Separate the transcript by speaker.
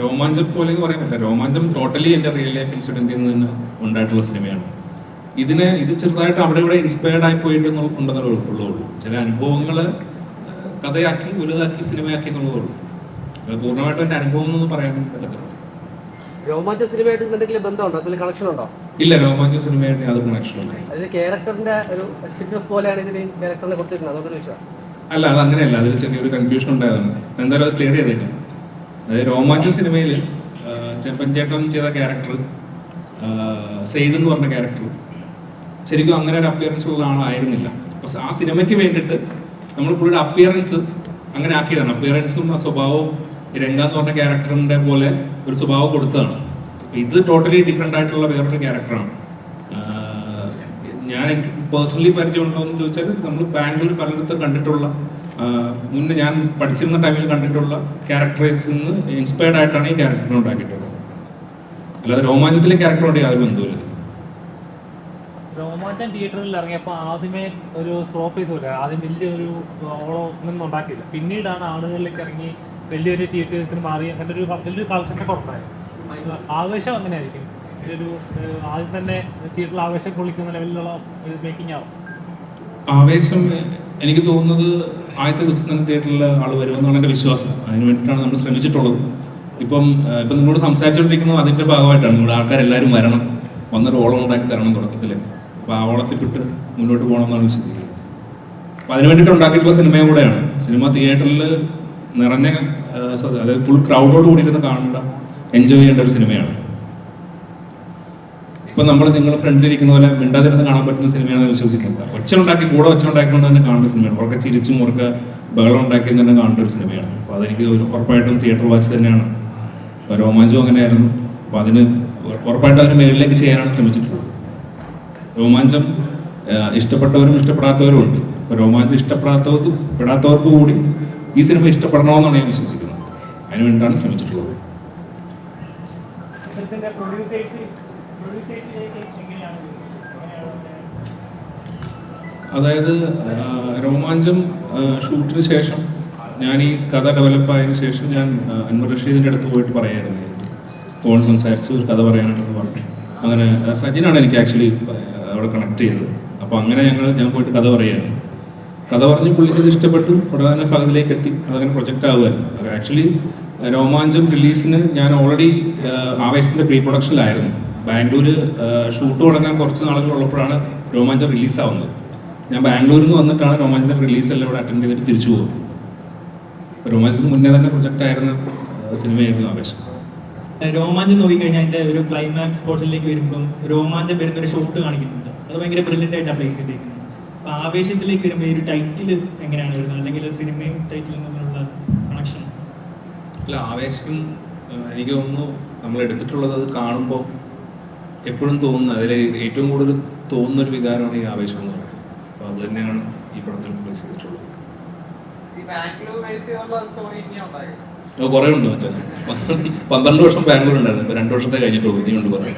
Speaker 1: രോമാഞ്ചം പോലെ എന്ന് പറയാൻ പറ്റില്ല. രോമാഞ്ചം ടോട്ടലി എന്റെ റിയൽ ലൈഫ് ഇൻസിഡന്റിൽ നിന്ന് തന്നെ ഉണ്ടായിട്ടുള്ള സിനിമയാണ് ഇതിനെ ഇത് ചെറുതായിട്ട് അവിടെ ഇവിടെ ഇൻസ്പയർഡ് ആയി പോയിട്ട് ഉണ്ടെന്നുള്ള ഉള്ളൂ ചില അനുഭവങ്ങൾ കഥയാക്കി വലുതാക്കി സിനിമയാക്കി എന്നുള്ളതേ ഉള്ളൂ. പൂർണമായിട്ടും എന്റെ അനുഭവം എന്നൊന്നും പറയാൻ പറ്റത്തില്ല.
Speaker 2: രോമാഞ്ച സിനിമയായിട്ട് ഇതിന് എന്തെങ്കിലും ബന്ധമുണ്ടോ? കണക്ഷൻ ഉണ്ടോ?
Speaker 1: ഇല്ല രോമാഞ്ച സിനിമയായിട്ട് യാതൊരു കണക്ഷൻ
Speaker 2: അതിൽ ക്യാരക്ടറിന്റെ ഒരു പോലെയാണ് ഇതിന് ക്യാരക്ടറിനെ കൊടുത്തിരുന്നത്. അതുകൊണ്ട് ചോദിച്ചാൽ
Speaker 1: അല്ല അത് അങ്ങനെയല്ല. അതിൽ ചെറിയൊരു കൺഫ്യൂഷൻ ഉണ്ടായതാണ്. എന്തായാലും അത് ക്ലിയർ ചെയ്തേക്കാം. അതായത് രോമാഞ്ച സിനിമയിൽ ചെമ്പൻചേട്ടൻ ചെയ്ത ക്യാരക്ടർ സെയ്ദ് എന്ന് പറഞ്ഞ ക്യാരക്ടർ ശരിക്കും അങ്ങനെ ഒരു അപ്പിയറൻസ് ഉള്ള ആളായിരുന്നില്ല. അപ്പൊ ആ സിനിമയ്ക്ക് വേണ്ടിയിട്ട് നമ്മൾ പുള്ളിയുടെ അപ്പിയറൻസ് അങ്ങനെ ആക്കിയതാണ്. അപ്പിയറൻസും ആ സ്വഭാവവും രംഗ എന്ന് പറഞ്ഞ ക്യാരക്ടറിന്റെ പോലെ ഒരു സ്വഭാവം കൊടുത്തതാണ്. ഇത് ടോട്ടലി ഡിഫറെന്റ് ആയിട്ടുള്ള വേറൊരു ക്യാരക്ടറാണ് ഞാൻ എനിക്ക് പേഴ്സണലി പരിചയമുണ്ടോ എന്ന് ചോദിച്ചാൽ നമ്മൾ ബാംഗ്ലൂർ പലയിടത്തും കണ്ടിട്ടുള്ള മുന്നേ ഞാൻ പഠിച്ചിരുന്ന ടൈമിൽ കണ്ടിട്ടുള്ള ക്യാരക്ടറേഴ്സിൽ നിന്ന് ഇൻസ്പയർഡ് ആയിട്ടാണ് ഈ ക്യാരക്ടറിനെ ഉണ്ടാക്കിയിട്ടുള്ളത്. അല്ലാതെ രോമാഞ്ചത്തിലെ ക്യാരക്ടറോട് യാതൊരു ബന്ധവുമില്ല.
Speaker 3: രോമാഞ്ചം തിയേറ്ററിൽ ഇറങ്ങിയപ്പോൾ ആദ്യമേ ഒരു സ്ലോ പേസ് പോലെ ആദ്യം വലിയൊരു ഒന്നും ഉണ്ടാക്കിയില്ല. പിന്നീടാണ് ആളുകളിലേക്ക് ഇറങ്ങി വലിയൊരു തിയേറ്റേഴ്സിന് മാറി. അങ്ങനെ ഒരു വലിയൊരു കളക്ഷന്റെ കുറവായി. ആവേശം അങ്ങനെയായിരിക്കും. ഒരു ആദ്യം തന്നെ തിയേറ്ററിൽ ആവേശം കൊള്ളിക്കുന്ന ലെവലിലുള്ള മേക്കിംഗ് ആവും.
Speaker 1: ആവേശം എനിക്ക് തോന്നുന്നത് ആദ്യത്തെ ദിവസം തന്നെ തിയേറ്ററിൽ ആൾ വരുമെന്നാണ് എന്റെ വിശ്വാസം. അതിന് വേണ്ടിയിട്ടാണ് നമ്മൾ ശ്രമിച്ചിട്ടുള്ളത്. ഇപ്പം ഇപ്പം നിങ്ങളോട് സംസാരിച്ചുകൊണ്ടിരിക്കുന്നത് അതിന്റെ ഭാഗമായിട്ടാണ്. നിങ്ങളുടെ ആൾക്കാരെല്ലാവരും വരണം. വന്നൊരു ഓളം ഉണ്ടാക്കി തരണം തുടക്കത്തിൽ അപ്പോൾ ആ ഓളത്തിൽ വിട്ട് മുന്നോട്ട് പോകണമെന്നാണ് വിശ്വസിക്കുന്നത്. അപ്പോൾ അതിന് വേണ്ടിയിട്ട് ഉണ്ടാക്കിയിട്ടുള്ള സിനിമയും കൂടെയാണ്. സിനിമ തിയേറ്ററിൽ നിറഞ്ഞ അതായത് ഫുൾ ക്രൗഡോട് കൂടി ഇരുന്ന് കാണേണ്ട എൻജോയ് ചെയ്യേണ്ട ഒരു സിനിമയാണ്. ഇപ്പൊ നമ്മൾ നിങ്ങൾ ഫ്രണ്ടിലിരിക്കുന്ന പോലെ മിണ്ടാതിരുന്ന് കാണാൻ പറ്റുന്ന സിനിമയാണെന്ന് വിശ്വസിക്കുന്നത് ഒച്ച ഉണ്ടാക്കി കൂടെ ഒച്ച ഉണ്ടാക്കിക്കൊണ്ട് തന്നെ കാണേണ്ട സിനിമയാണ്. ഉറക്കെ ചിരിച്ചും ഉറക്കെ ബഹളം ഉണ്ടാക്കി തന്നെ കാണേണ്ട ഒരു സിനിമയാണ്. അപ്പോൾ അതെനിക്ക് ഉറപ്പായിട്ടും തിയേറ്റർ വാച്ച് തന്നെയാണ്. രോമാഞ്ചം അങ്ങനെയായിരുന്നു. അപ്പോൾ അതിന് ഉറപ്പായിട്ടും അതിന് മേളിലേക്ക് ചെയ്യാനാണ് ശ്രമിച്ചിട്ടുള്ളത്. രോമാഞ്ചം ഇഷ്ടപ്പെട്ടവരും ഇഷ്ടപ്പെടാത്തവരും ഉണ്ട്. അപ്പോൾ രോമാഞ്ചം ഇഷ്ടപ്പെടാത്തവർക്ക് പെടാത്തവർക്ക് കൂടി ഈ സിനിമ ഇഷ്ടപ്പെടണമെന്നാണ് ഞാൻ വിശ്വസിക്കുന്നത്. അതിനുവേണ്ടിയിട്ടാണ് ശ്രമിച്ചിട്ടുള്ളത്. അതായത് രോമാഞ്ചം ഷൂട്ടിന് ശേഷം ഞാൻ ഈ കഥ ഡെവലപ്പ് ആയതിനു ശേഷം ഞാൻ അൻവർ റഷീദിന്റെ അടുത്ത് പോയിട്ട് പറയായിരുന്നു. ഫോൺ സംസാരിച്ച് ഒരു കഥ പറയാനുണ്ടെന്ന് പറഞ്ഞു അങ്ങനെ സജിനാണ് എനിക്ക് ആക്ച്വലി അവിടെ കണക്ട് ചെയ്തത്. അപ്പോൾ അങ്ങനെ ഞങ്ങൾ ഞാൻ പോയിട്ട് കഥ പറയായിരുന്നു. കഥ പറഞ്ഞ് പുള്ളിക്ക് ഇഷ്ടപ്പെട്ടു. ഉടനെ തന്നെ ഫഹദിലേക്ക് എത്തി. അതങ്ങനെ പ്രൊജക്റ്റ് ആവുമായിരുന്നു. ആക്ച്വലി രോമാഞ്ചം റിലീസിന് ഞാൻ ഓൾറെഡി ആവേശത്തിന്റെ പ്രീ പ്രൊഡക്ഷനിലായിരുന്നു ബാംഗ്ലൂർ ഷൂട്ട് തുടങ്ങാൻ കുറച്ച് നാളുകൾ ഉള്ളപ്പോഴാണ് രോമാഞ്ചം റിലീസാവുന്നത്. ഞാൻ ബാംഗ്ലൂരിൽ നിന്ന് വന്നിട്ടാണ് രോമാഞ്ചന്റെ റിലീസ് എല്ലാം ഇവിടെ അറ്റൻഡ് ചെയ്തിട്ട് തിരിച്ചു പോകും രോമാഞ്ചത്തിന് മുന്നേ തന്നെ പ്രൊജക്റ്റ് ആയിരുന്ന സിനിമയായിരുന്നു ആവേശം.
Speaker 4: രോമാഞ്ചം നോക്കിക്കഴിഞ്ഞാൽ അതിന്റെ ഒരു ക്ലൈമാക്സ് പോർഷനിലേക്ക് വരുമ്പം രോമാഞ്ചം വരുന്ന ഒരു ഷോട്ട് കാണിക്കുന്നുണ്ട്. അത് ഭയങ്കര ബ്രില്യന്റ് ആയിട്ട് അപ്ലൈ ചെയ്തേക്കുന്നത്. അപ്പോൾ ആവേശത്തിലേക്ക് വരുമ്പോൾ ഈ ഒരു ടൈറ്റിൽ എങ്ങനെയാണ് വരുന്നത്? അല്ലെങ്കിൽ സിനിമയും ടൈറ്റിലും തമ്മിലുള്ള കണക്ഷൻ
Speaker 1: അല്ല ആവേശം എനിക്ക് തോന്നുന്നു നമ്മൾ എടുത്തിട്ടുള്ളത് അത് കാണുമ്പോൾ എപ്പോഴും തോന്നുന്ന അതിൽ ഏറ്റവും കൂടുതൽ തോന്നുന്ന ഒരു വികാരമാണ് ഈ ആവേശം എന്ന് പറയുന്നത്. അപ്പോൾ അത് തന്നെയാണ് ഈ പടത്തിൽ പ്ലേസ് ചെയ്തിട്ടുള്ളത്. കുറേ ഉണ്ട് അച്ഛൻ പന്ത്രണ്ട് വർഷം ബാംഗ്ലൂർ ഉണ്ടായിരുന്നു. ഇപ്പൊ രണ്ട് വർഷത്തെ കഴിഞ്ഞിട്ടുള്ളൂ. ഇനിയുണ്ട് കുറേ.